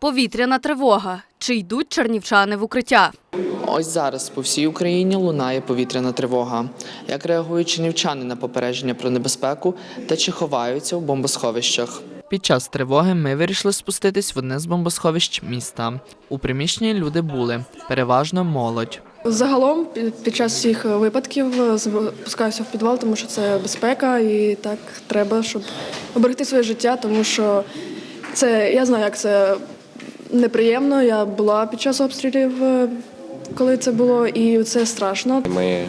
Повітряна тривога. Чи йдуть чернівчани в укриття? Ось зараз по всій Україні лунає повітряна тривога. Як реагують чинівчани на попередження про небезпеку та чи ховаються у бомбосховищах? Під час тривоги ми вирішили спуститись в одне з бомбосховищ міста. У приміщенні люди були переважно молодь. Загалом під- під час всіх випадків е, спускаюся в підвал, тому що це безпека, і так треба, щоб оберегти своє життя, тому що це я знаю, як це неприємно. Я була під час обстрілів, е, коли це було, і це страшно. Ми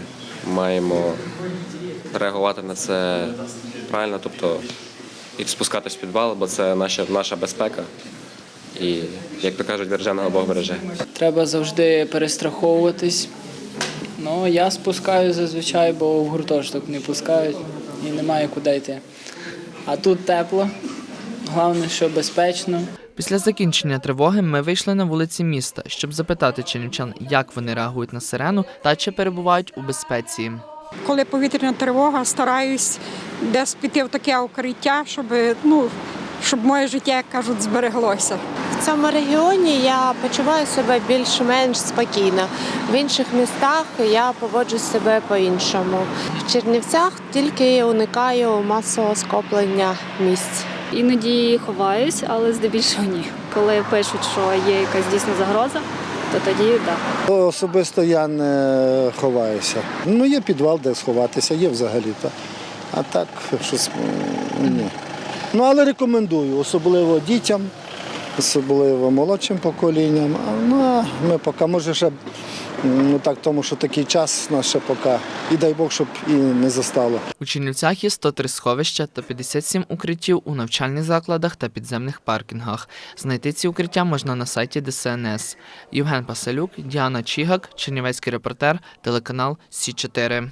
маємо реагувати на це правильно, тобто і спускатись в підвал, бо це наша, наша безпека. І, як то кажуть, державного Бог береже. Треба завжди перестраховуватись. Ну, я спускаю зазвичай, бо в гуртожиток не пускають і немає куди йти. А тут тепло, головне, що безпечно. Після закінчення тривоги ми вийшли на вулиці міста, щоб запитати чинівчан, як вони реагують на сирену та чи перебувають у безпеці. Коли повітряна тривога, стараюсь десь піти в таке укриття, щоб, ну, щоб моє життя, як кажуть, збереглося. В цьому регіоні я почуваю себе більш-менш спокійно. В інших містах я поводжу себе по-іншому. В Чернівцях тільки уникаю масового скоплення місць. Іноді ховаюсь, але здебільшого ні. Коли пишуть, що є якась дійсна загроза, то тоді так. Особисто я не ховаюся. Ну, є підвал, де сховатися, є взагалі-то. А так, щось ні. Ну, але рекомендую, особливо дітям, особливо молодшим поколінням. Ну, ми поки, може, ще ну, так, тому що такий час нас ще поки. І дай Бог, щоб і не застало. У Чернівцях є 103 сховища та 57 укриттів у навчальних закладах та підземних паркінгах. Знайти ці укриття можна на сайті ДСНС. Євген Пасалюк, Діана Чігак, Чернівецький репортер, телеканал Сі 4